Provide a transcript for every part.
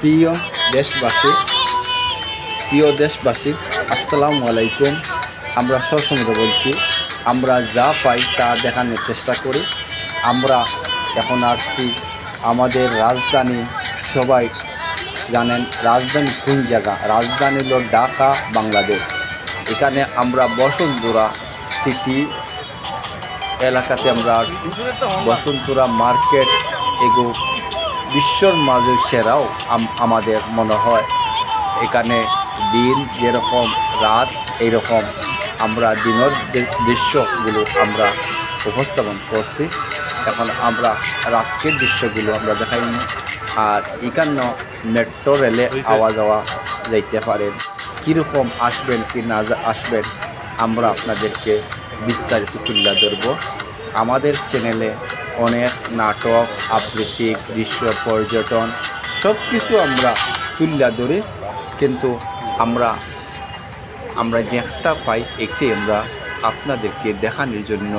প্রিয় দেশবাসী প্রিয় দেশবাসী, আসসালামু আলাইকুম। আমরা সবসময় বলছি, আমরা যা পাই তা দেখানোর চেষ্টা করি। আমরা এখন আসছি আমাদের রাজধানী, সবাই জানেন রাজধানী কোন জায়গা? রাজধানী হলো ঢাকা, বাংলাদেশ। এখানে আমরা বসুন্ধরা সিটি এলাকাতে আমরা আসছি। বসুন্ধরা মার্কেট, এগো বিশ্বর মাঝে সেরাও আমাদের মনে হয়। এখানে দিন যেরকম, রাত এইরকম আমরা দিনের দৃশ্যগুলো আমরা উপস্থাপন করছি। এখন আমরা রাত্রের দৃশ্যগুলো আমরা দেখাই আর এখানে মেট্রো রেলে আওয়া যাওয়া যাইতে পারেন কীরকম আসবেন কি না আসবেন আমরা আপনাদেরকে বিস্তারিত তুলে ধরব। আমাদের চ্যানেলে অনেক নাটক, আবৃত্তি, দৃশ্য, পর্যটন সব কিছু আমরা তুলে ধরি কিন্তু আমরা আমরা যে একটা পাই একটি আমরা আপনাদেরকে দেখানোর জন্য,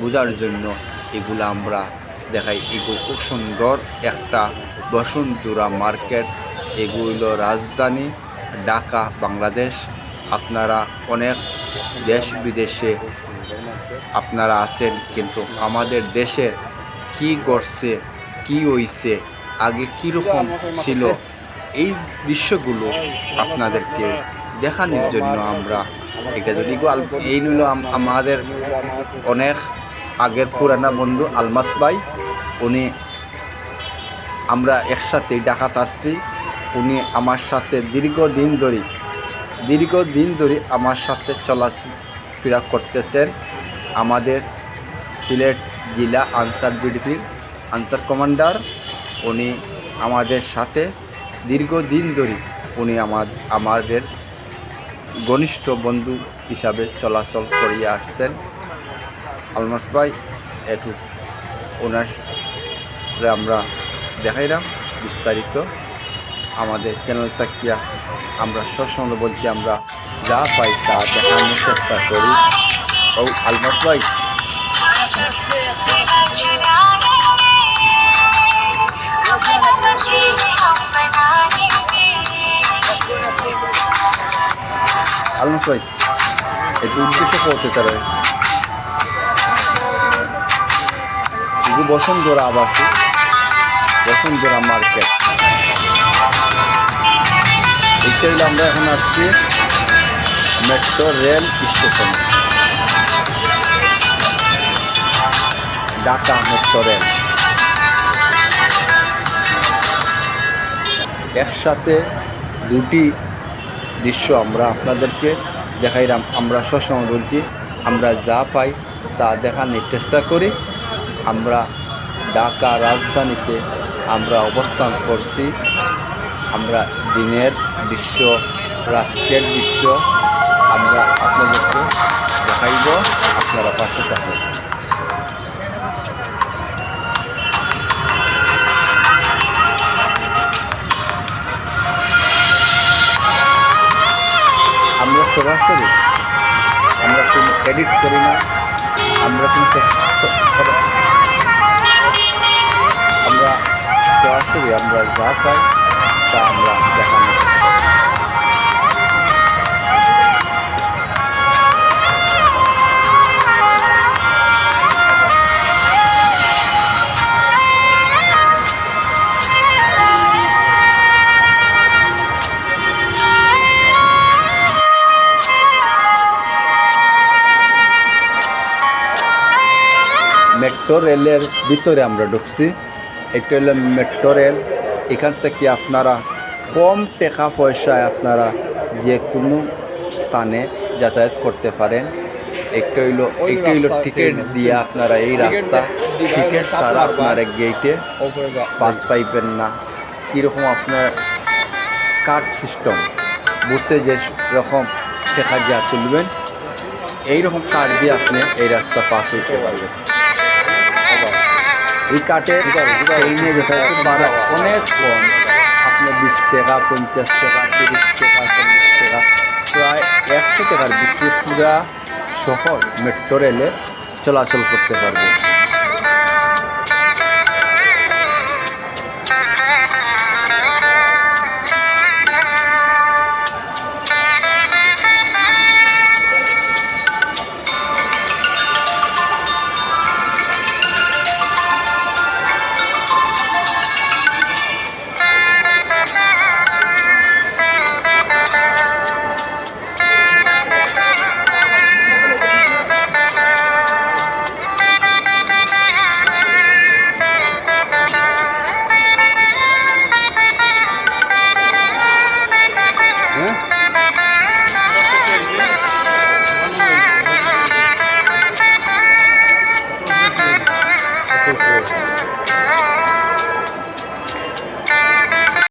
বোঝার জন্য এগুলো আমরা দেখাই। এগুলো খুব সুন্দর একটা বসুন্ধরা মার্কেট এগুলো রাজধানী, ঢাকা, বাংলাদেশ। আপনারা অনেক দেশ বিদেশে আপনারা আছেন, কিন্তু আমাদের দেশে কি ঘটছে, কি হইছে, আগে কীরকম ছিল, এই দৃশ্যগুলো আপনাদেরকে দেখানোর জন্য আমরা এটা যদি এই নিল আমাদের অনেক আগের পুরানা বন্ধু আলমাস ভাই, উনি আমরা একসাথে ডাকাত আসছি, উনি আমার সাথে দীর্ঘদিন ধরে দীর্ঘদিন ধরে আমার সাথে চলাফেরা করতেছেন, আমাদের সিলেট জেলা আনসার বিডিপির আনসার কমান্ডার। উনি আমাদের সাথে দীর্ঘদিন ধরে উনি আমার, আমাদের ঘনিষ্ঠ বন্ধু হিসাবে চলাচল করিয়ে আসছেন। আলমাস ভাই, একটু ওনার আমরা দেখাইলাম বিস্তারিত। আমাদের চ্যানেল থাকিয়া আমরা সবসময় বলছি আমরা যা পাই তা দেখানোর চেষ্টা করি। ও আলমাস ভাই আলমাস ভাই একটু উদ্দেশ্য করতে তারা এগুলো বসুন্ধরা আবাসী বসুন্ধরা মার্কেট। আমরা এখন আসছি মেট্রো রেল স্টেশনে। Dhaka metro rail. একসাথে দুটি দৃশ্য আমরা আপনাদেরকে দেখাইলাম। আমরা সবসময় বলছি, আমরা যা পাই তা দেখানোর চেষ্টা করি। আমরা ঢাকা রাজধানীতে আমরা অবস্থান করছি। আমরা দিনের দৃশ্য রাত্রের দৃশ্য আমরা আপনাদেরকে দেখাইব। আপনারা পাশে থাকবেন সরাসরি আমরা কোনো এডিট করি না। আমরা কিন্তু আমরা সরাসরি আমরা যা পাই, তা আমরা দেখানো। মেট্রো রেলের ভিতরে আমরা ঢুকছি। এটা হলো মেট্রো রেল এখান থেকে আপনারা কম টাকা পয়সায় আপনারা যে কোনো স্থানে যাতায়াত করতে পারেন। একটা হইল একটা হইল টিকিট দিয়ে আপনারা এই রাস্তা টিকিট ছাড়া। আপনারা গেটে পাস পাইবেন না। কীরকম আপনার কার্ড সিস্টেম বুথে যে রকম টাকা যা তুলবেন এইরকম কার্ড দিয়ে আপনি এই রাস্তা পাস হইতে পারবেন। এই কার্ডের ট্রেনে ভাড়া অনেক কম। আপনি বিশ টাকা, পঞ্চাশ টাকা, তিরিশ টাকা, চল্লিশ টাকা, প্রায় একশো টাকার ভিতরে পুরা শহর মেট্রো রেলে চলাচল করতে পারবে।